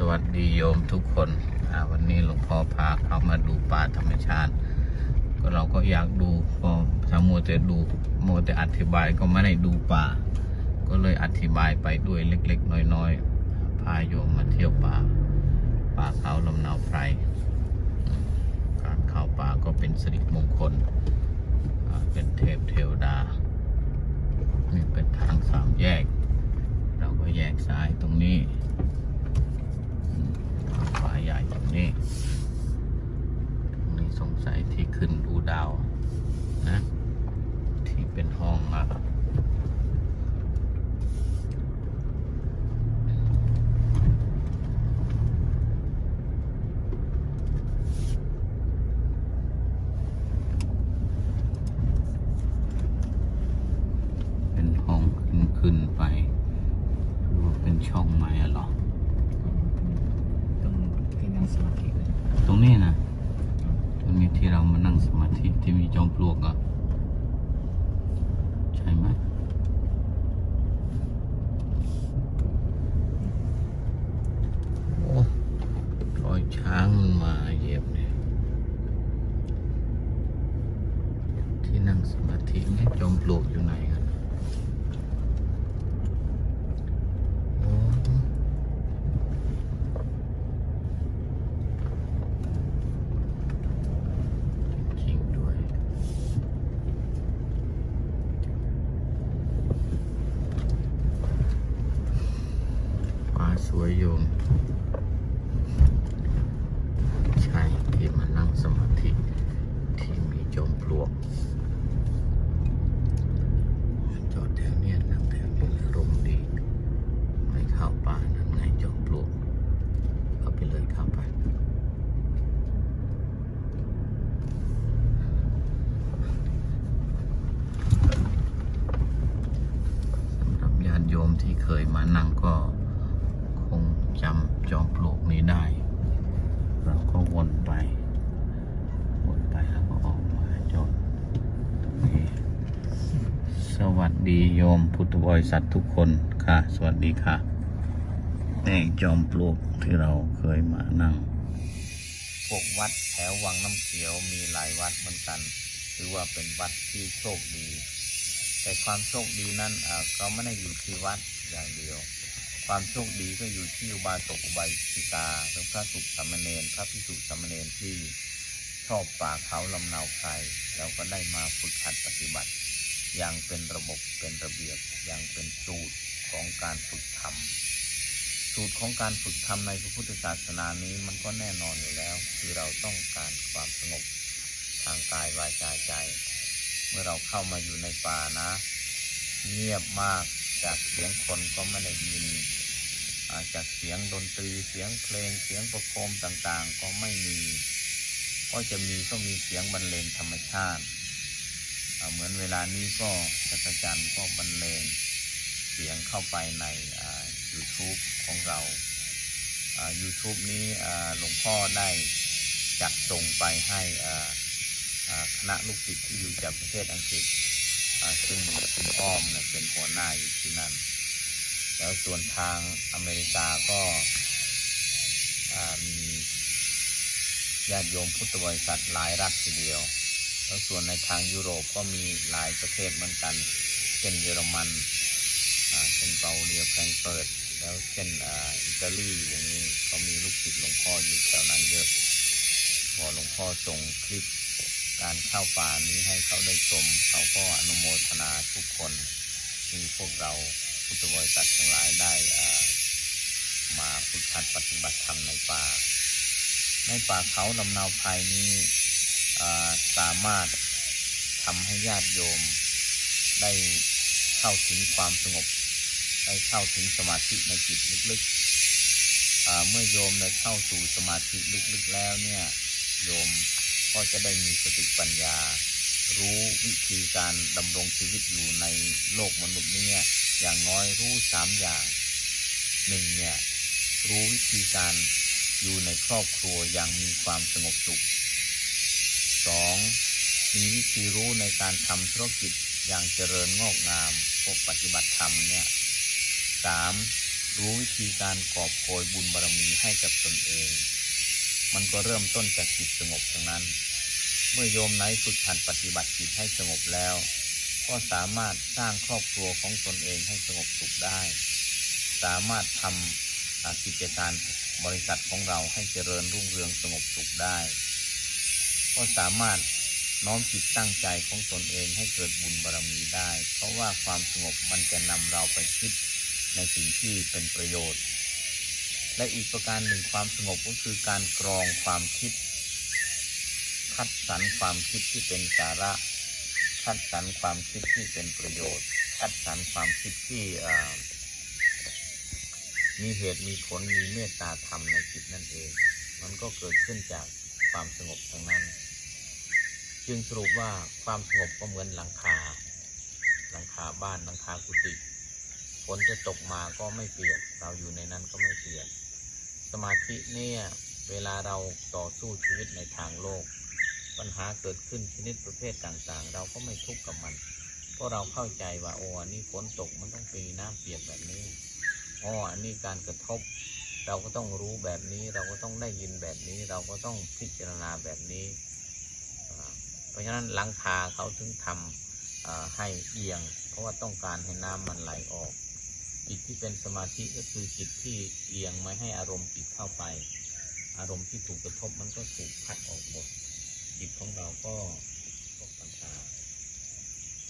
สวัสดีโยมทุกคน วันนี้หลวงพ่อพาเข้ามาดูป่าธรรมชาติ ก็เราก็อยากดูพอสามัวแต่ดูมัวแต่อธิบายก็ไม่ได้ดูป่า ก็เลยอธิบายไปด้วยเล็กๆ น้อยๆ พาโยมมาเที่ยวป่า ป่าเขาลำนาวไพร การเข้าป่าก็เป็นสิริมงคล เป็นเทพเทวดา นี่เป็นทางสามแยก เราก็แยกซ้ายตรงนี้ ฝาใหญ่ตรงนี้ตรงนี้สงสัยที่ขึ้นดูดาว นะ ที่เป็นห้องอะเป็นห้อง ขึ้นขึ้นไปหรือว่าเป็นช่องไม้อะเหรอ ตรงที่นั่งสมาธิเลยตรงนี้นะตรงนี้ที่เรามานั่งสมาธิที่มีจอมปลวกอะใช่ไหมโอ้รอยช้างมันมาเหยียบเนี่ยที่นั่งสมาธิเนี่ยจอมปลวกอยู่ไหนกันโอ้ จริงด้วย ฟ้าสวยโยม ใช่ที่มานั่งสมาธิ ที่มี จอมปลวก จอดแถวเนี้ยนั่งแถวนี้แล้วร่มดี ไม่เข้าป่านั่นไงจอมปลวก เข้าไปเลยเข้าไป สำหรับญาติโยมที่เคยมานั่งก็คงจำจอมปลวกนี้ได้ เราก็วนไป วนไปแล้วก็ออกมาจอดนี่ส วัสดีโยมพุทธบริษัททุกคนค่ะ สวัสดีค่ะนี่จอมปลวกที่เราเคยมานั่ง พวกวัดแถววังน้ำเขียวมีหลายวัดเหมือนกัน ถือว่าเป็นวัดที่โชคดี แต่ความโชคดีนั้นก็ไม่ได้อยู่ที่วัดอย่างเดียว ความโชคดีก็อยู่ที่อุบาสกอุบาสิกาหรือพระสุสามเณรพระพิสุสามเณรที่ชอบป่าเขาลำเนาไพรแล้วก็ได้มาฝึกหัดปฏิบัติ อย่างเป็นระบบเป็นระเบียบอย่างเป็นสูตรของการฝึกธรรมสูตรของการฝึกธรรมในพระพุทธศาสนานี้มันก็แน่นอนอยู่แล้ว คือเราต้องการความสงบทางกายวาจาใจ เมื่อเราเข้ามาอยู่ในป่านะ เงียบมากจากเสียงคนก็ไม่ได้ยินาจากเสียงดนตรีเสียงเพลงเสียงประโคมต่างๆ ก็ไม่มี ก็จะมีก็มีเสียงบรรเลงธรรมชาติ เหมือนเวลานี้ก็จักรจันทร์ก็บรรเลงเสียงเข้าไปในอ่า YouTube ของเราอ่า YouTube นี้หลวงพ่อได้จัดส่งไปให้คณะลูกศิษย์ที่อยู่จากประเทศอังกฤษ ซึ่งคุณอ้อมเป็นหัวหน้าอยู่ที่นั่น แล้วส่วนทางอเมริกาก็ามีญาติโยมพุทธบริษัทหลายรัฐทีเดียว แล้วส่วนในทางยุโรปก็มีหลายประเทศเหมือนกัน เช่นเยอรมันอ่าเช่นเปาเลียแฟรงเฟิร์ตแล้วเช่นอิตาลีอย่างนี้ก็มีลูกศิษย์หลวงพ่ออยู่แถวนั้นเยอะพอหลวงพ่อส่งคลิปการเข้าป่านี้ให้เขาได้ชมเขาก็อนุโมทนาทุกคนที่พวกเราพุทธบริษัททั้งหลายได้อ่ามาฝึกหัดปฏิบัติธรรมในป่า ในป่าเขาลำนาวไพรนี้ สามารถทำให้ญาติโยม ได้เข้าถึงความสงบ ได้เข้าถึงสมาธิในจิตลึกๆ เมื่อโยมได้เข้าสู่สมาธิลึกๆแล้วเนี่ยโยมก็จะได้มีสติปัญญา รู้วิธีการดำรงชีวิตอยู่ในโลกมนุษย์เนี่ยอย่างน้อยรู้สามอย่างหนึ่งเนี่ยรู้วิธีการอยู่ในครอบครัวอย่างมีความสงบสุข สองมีวิธีรู้ในการทำธุรกิจอย่างเจริญงอกงามพวกปฏิบัติธรรมเนี่ยสามรู้วิธีการกอบโกยบุญบารมีให้กับตนเอง มันก็เริ่มต้นจากจิตสงบทั้งนั้น เมื่อโยมไหนฝึกหัดปฏิบัติจิตให้สงบแล้ว ก็สามารถสร้างครอบครัวของตนเองให้สงบสุขได้ สามารถทำกิจการบริษัทของเราให้เจริญรุ่งเรืองสงบสุขได้ ก็สามารถน้อมจิตตั้งใจของตนเองให้เกิดบุญบารมีได้ เพราะว่าความสงบมันจะนำเราไปคิดในสิ่งที่เป็นประโยชน์ และอีกประการหนึ่งความสงบก็คือการกรองความคิด คัดสรรความคิดที่เป็นสาระ คัดสรรความคิดที่เป็นประโยชน์ คัดสรรความคิดที่มีเหตุมีผลมีเมตตาธรรมในจิตนั่นเอง มันก็เกิดขึ้นจากความสงบทั้งนั้น จึงสรุปว่าความสงบก็เหมือนหลังคา หลังคาบ้านหลังคากุฏิฝนจะตกมาก็ไม่เปียก เราอยู่ในนั้นก็ไม่เปียก สมาธิเนี่ยเวลาเราต่อสู้ชีวิตในทางโลก ปัญหาเกิดขึ้นชนิดประเภทต่างๆ เราก็ไม่ทุกข์กับมัน เพราะเราเข้าใจว่าโอ้อันนี้ฝนตกมันต้องปีน้ำเปียกแบบนี้อ๋ออันนี้การกระทบ เราก็ต้องรู้แบบนี้ เราก็ต้องได้ยินแบบนี้ เราก็ต้องพิจารณาแบบนี้ ราะฉะนั้นหลังคาเขาถึงทำให้เอียง เพราะว่าต้องการให้น้ำมันไหลออกจิตที่เป็นสมาธิก็คือจิตที่เอียงไม่ให้อารมณ์จิตเข้าไป อารมณ์ที่ถูกกระทบมันก็ถูกพัดออกหมดจิตของเราก็ตกปัญหา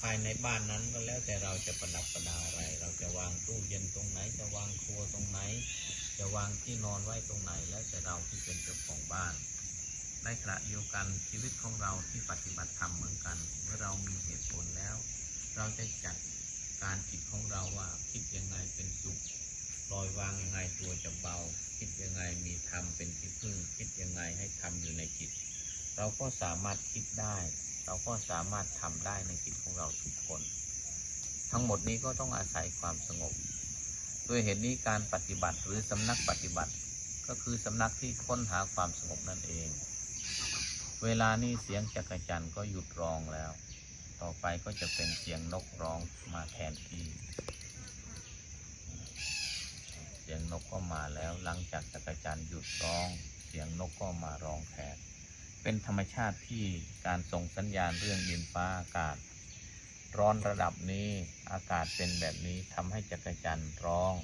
ภายในบ้านนั้นก็แล้วแต่เราจะประดับประดาอะไร เราจะวางตู้เย็นตรงไหน จะวางครัวตรงไหน จะวางที่นอนไว้ตรงไหน แล้วแต่เราที่เป็นเจ้าของบ้าน ในขณะเดียวกันชีวิตของเราที่ปฏิบัติธรรมเหมือนกัน เมื่อเรามีเหตุผลแล้ว เราจะจัดการจิตของเราว่าคิดยังไงเป็นสุขปล่อยวางยังไงตัวจะเบา คิดยังไงมีธรรมเป็นที่พึ่ง คิดยังไงให้ธรรมอยู่ในจิต เราก็สามารถคิดได้ เราก็สามารถทำได้ในจิตของเราทุกคน ทั้งหมดนี้ก็ต้องอาศัยความสงบ ด้วยเหตุนี้การปฏิบัติหรือสำนักปฏิบัติ ก็คือสำนักที่ค้นหาความสงบนั่นเอง เวลานี้เสียงจักรจันทร์ก็หยุดร้องแล้ว ต่อไปก็จะเป็นเสียงนกร้องมาแทนที่ เสียงนกก็มาแล้ว หลังจากจักรจันทร์หยุดร้อง เสียงนกก็มาร้องแทน เป็นธรรมชาติที่การส่งสัญญาณเรื่องดินฟ้าอากาศ ร้อนระดับนี้อากาศเป็นแบบนี้ทำให้จักรจันทร์ร้อง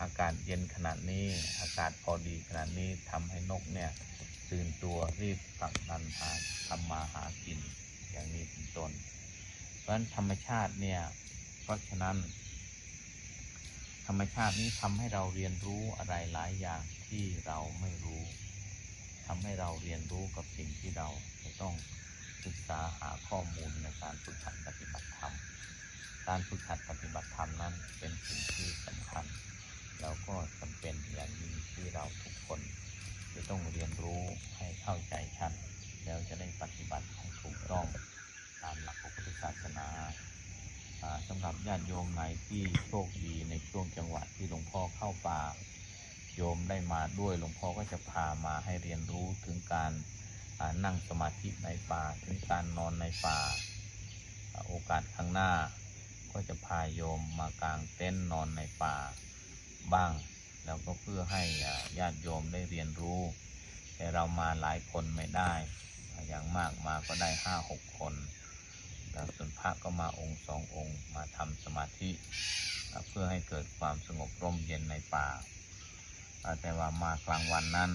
อากาศเย็นขนาดนี้ อากาศพอดีขนาดนี้ทำให้นกเนี่ย ตื่นตัวรีบผลักดันหาทำมาหากินอย่างนี้เป็นต้น เพราะฉะนั้นธรรมชาติเนี่ย เพราะฉะนั้น ธรรมชาตินี้ทำให้เราเรียนรู้อะไรหลายอย่างที่เราไม่รู้ทำให้เราเรียนรู้กับสิ่งที่เราจะต้องศึกษาหาข้อมูลในการฝึกหัดปฏิบัติธรรม การฝึกหัดปฏิบัติธรรมนั้นเป็นสิ่งที่สำคัญ แล้วก็จำเป็นอย่างยิ่งที่เราทุกคน จะต้องเรียนรู้ให้เข้าใจชัด แล้วจะได้ปฏิบัติให้ถูกต้องตามหลักพระพุทธศาสนาสำหรับญาติโยมในที่โชคดีในช่วงจังหวะที่หลวงพ่อเข้าป่า โยมได้มาด้วยหลวงพ่อก็จะพามาให้เรียนรู้ถึงการนั่งสมาธิในป่าถึงการนอนในป่าอ่าโอกาสข้างหน้า ก็จะพาโยมมากางเต็นท์นอนในป่าบ้าง แล้วก็เพื่อให้ญาติโยมได้เรียนรู้ แต่เรามาหลายคนไม่ได้ อย่างมากมาก็ได้ห้าหกคนแล้วส่วนพระก็มาองค์สององค์มาทำสมาธิ เพื่อให้เกิดความสงบร่มเย็นในป่าอ่าแต่ว่ามากลางวันนั้น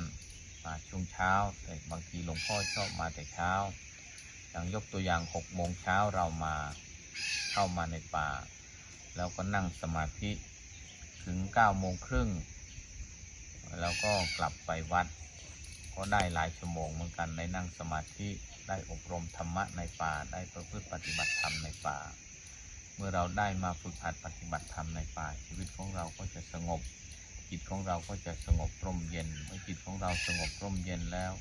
มาช่วงเช้าแต่บางทีหลวงพ่อชอบมาแต่เช้า อย่างยกตัวอย่างหกโมงเช้าเรามาเข้ามาในป่า แล้วก็นั่งสมาธิถึงเก้าโมงครึ่ง แล้วก็กลับไปวัด ก็ได้หลายชั่วโมงเหมือนกันได้นั่งสมาธิได้อบรมธรรมะในป่า ได้ประพฤติปฏิบัติธรรมในป่า เมื่อเราได้มาฝึกหัดปฏิบัติธรรมในป่า ชีวิตของเราก็จะสงบ จิตของเราก็จะสงบร่มเย็นเมื่อจิตของเราสงบร่มเย็นแล้ว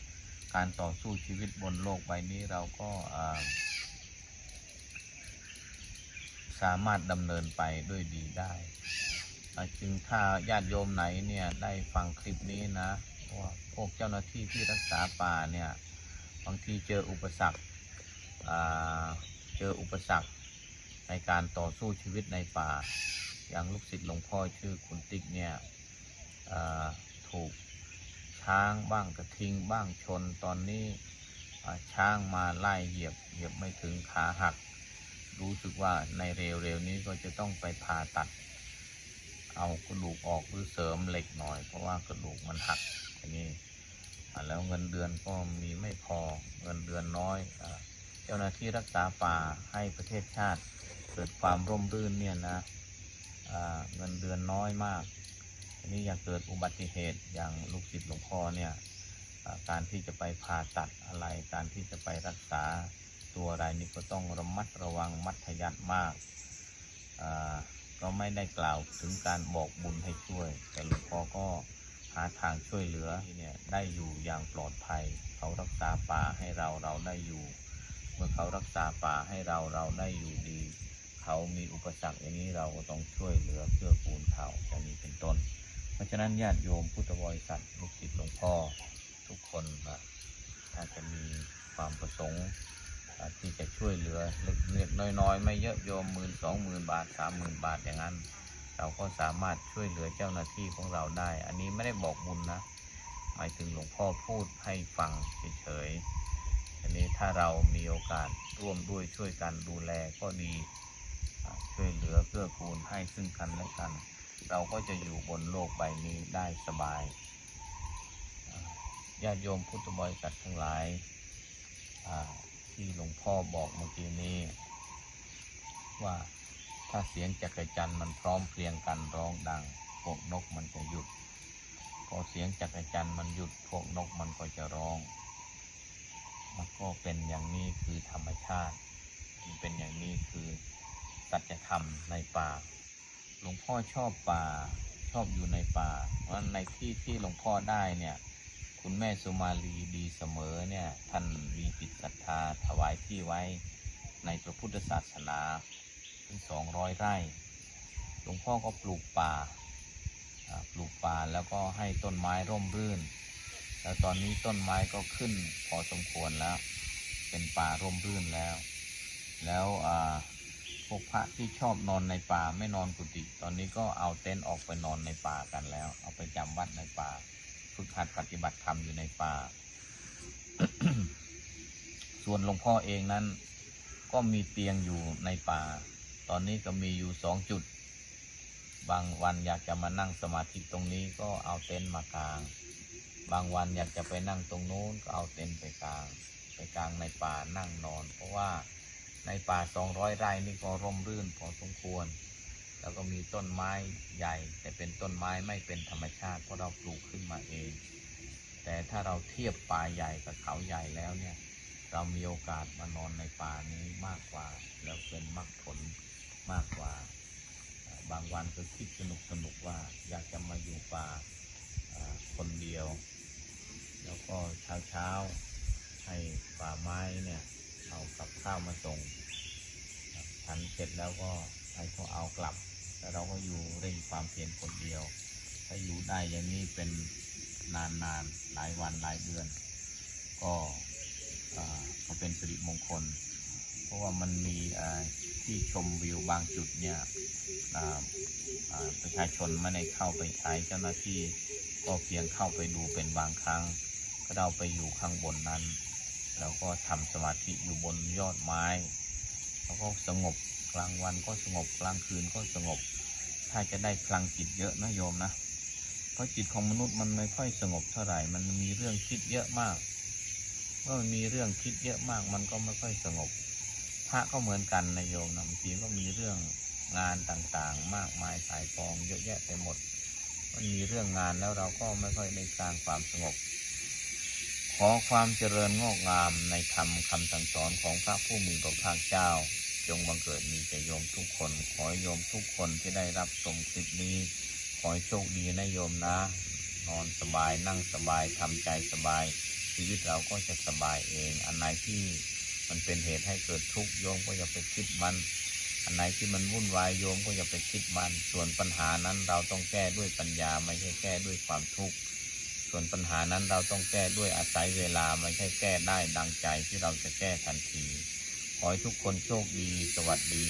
การต่อสู้ชีวิตบนโลกใบนี้เราก็สามารถดำเนินไปด้วยดีได้ จึงถ้าญาติโยมไหนเนี่ยได้ฟังคลิปนี้นะว่าพวกเจ้าหน้าที่ที่รักษาป่าเนี่ยบางทีเจออุปสรรคเจออุปสรรคในการต่อสู้ชีวิตในป่า อย่างลูกศิษย์หลวงพ่อชื่อคุณติ๊กเนี่ยถูกช้างบ้างกระทิงบ้างชนตอนนี้ช้างมาไล่เหยียบเหยียบไม่ถึงขาหัก รู้สึกว่าในเร็วๆนี้ก็จะต้องไปผ่าตัด เอากระดูกออกหรือเสริมเหล็กหน่อย เพราะว่ากระดูกมันหักอย่างนี้แล้วเงินเดือนก็มีไม่พอเงินเดือนน้อยเจ้าหน้าที่รักษาป่าให้ประเทศชาติเกิดความร่มรื่นเนี่ยนะเงินเดือนน้อยมากทีนี้อยากเกิดอุบัติเหตุอย่างลูกศิษย์หลวงพ่อเนี่ยการที่จะไปผ่าตัดอะไร การที่จะไปรักษาตัวอะไรนี่ก็ต้องระมัดระวังมัธยัติมากอ่า ก็ไม่ได้กล่าวถึงการบอกบุญให้ช่วย แต่หลวงพ่อก็หาทางช่วยเหลือเนี่ยได้อยู่อย่างปลอดภัย เขารักษาป่าให้เราเราได้อยู่ เมื่อเขารักษาป่าให้เราเราได้อยู่ดี เขามีอุปสรรคอย่างนี้เราก็ต้องช่วยเหลือเพื่อกูลเขาอย่างนี้เป็นต้น เพราะฉะนั้นญาติโยมพุทธบริษัทลูกศิษย์หลวงพ่อทุกคนนะถ้าจะมีความประสงค์ ที่จะช่วยเหลือเล็กๆน้อยๆ ไม่เยอะโยมหมื่นสองหมื่นบาทสามหมื่นบาทอย่างนั้น เราก็สามารถช่วยเหลือเจ้าหน้าที่ของเราได้ อันนี้ไม่ได้บอกบุญนะ หมายถึงหลวงพ่อพูดให้ฟังเฉยๆอันนี้ถ้าเรามีโอกาสร่วมด้วยช่วยกันดูแลก็ดีช่วยเหลือเกื้อกูลให้ซึ่งกันและกัน เราก็จะอยู่บนโลกใบนี้ได้สบายญาติโยมพุทธบริษัททั้งหลาย ที่หลวงพ่อบอกเมื่อกี้นี้ ว่าถ้าเสียงจักรจันมันพร้อมเพรียงกันร้องดัง พวกนกมันจะหยุด พอเสียงจักรจันมันหยุด พวกนกมันก็จะร้องมันก็เป็นอย่างนี้คือธรรมชาติมันเป็นอย่างนี้คือสัจธรรมในป่า หลวงพ่อชอบป่าชอบอยู่ในป่าเพราะในที่ที่หลวงพ่อได้เนี่ย คุณแม่สุมาลีดีเสมอเนี่ยท่านมีจิตศรัทธาถวายที่ไว้ในพระพุทธศาสนาถึงสองร้อยไร่ หลวงพ่อก็ปลูกป่า ปลูกป่าแล้วก็ให้ต้นไม้ร่มรื่น แล้วตอนนี้ต้นไม้ก็ขึ้นพอสมควรแล้ว เป็นป่าร่มรื่นแล้ว แล้วพวกพระที่ชอบนอนในป่าไม่นอนกุฏิ ตอนนี้ก็เอาเต็นท์ออกไปนอนในป่ากันแล้ว เอาไปจำวัดในป่า ฝึกหัดปฏิบัติธรรมอยู่ในป่า ส่วนหลวงพ่อเองนั้น ก็มีเตียงอยู่ในป่า ตอนนี้ก็มีอยู่สองจุด บางวันอยากจะมานั่งสมาธิตรงนี้ก็เอาเต็นท์มากาง บางวันอยากจะไปนั่งตรงนู้นก็เอาเต็นท์ไปกาง ไปกางในป่านั่งนอน เพราะว่าในป่าสองร้อยไร่นี่ก็ร่มรื่นพอสมควร แล้วก็มีต้นไม้ใหญ่ แต่เป็นต้นไม้ไม่เป็นธรรมชาติเพราะเราปลูกขึ้นมาเอง แต่ถ้าเราเทียบป่าใหญ่กับเขาใหญ่แล้วเนี่ยเรามีโอกาสมานอนในป่านี้มากกว่า แล้วเป็นมรรคผลมากกว่า บางวันก็คิดสนุกสนุกว่าอยากจะมาอยู่ป่าคนเดียว แล้วก็เช้าเช้าให้ป่าไม้เนี่ยเอากับข้าวมาส่งฉันเสร็จแล้วก็ให้เขาเอากลับ แล้วเราก็อยู่เร่งความเพียรคนเดียว ถ้าอยู่ได้อย่างนี้เป็นนานๆหลายวันหลายเดือน ก็ก็เป็นสิริมงคล เพราะว่ามันมีที่ชมวิวบางจุดเนี่ยประชาชนไม่ได้เข้าไปใช้เจ้าหน้าที่ก็เพียงเข้าไปดูเป็นบางครั้ง ก็เราไปอยู่ข้างบนนั้น แล้วก็ทำสมาธิอยู่บนยอดไม้ แล้วก็สงบ ลางวันก็สงบกลางคืนก็สงบ ถ้าจะได้พลังจิตเยอะนะโยมนะ เพราะจิตของมนุษย์มันไม่ค่อยสงบเท่าไหร่ มันมีเรื่องคิดเยอะมาก เมื่อมันมีเรื่องคิดเยอะมาก มันก็ไม่ค่อยสงบ พระก็เหมือนกันนะโยมนะบางทีก็มีเรื่องงานต่างๆ มากมายสายกองเยอะแยะไปหมด มันมีเรื่องงานแล้วเราก็ไม่ค่อยได้สร้างความสงบ ขอความเจริญงอกงามในธรรมคำสั่งสอนของพระผู้มีพระภาคเจ้า จงบังเกิดมีแก่โยมทุกคน ขอให้โยมทุกคนที่ได้รับชมคลิปนี้ ขอให้โชคดีนะโยมนะ นอนสบายนั่งสบายทำใจสบาย ชีวิตเราก็จะสบายเอง อันไหนที่มันเป็นเหตุให้เกิดทุกข์โยมก็อย่าไปคิดมัน อันไหนที่มันวุ่นวายโยมก็อย่าไปคิดมัน ส่วนปัญหานั้นเราต้องแก้ด้วยปัญญาไม่ใช่แก้ด้วยความทุกข์ส่วนปัญหานั้นเราต้องแก้ด้วยอาศัยเวลาไม่ใช่แก้ได้ดังใจที่เราจะแก้ทันที ขอให้ทุกคนโชคดี สวัสดี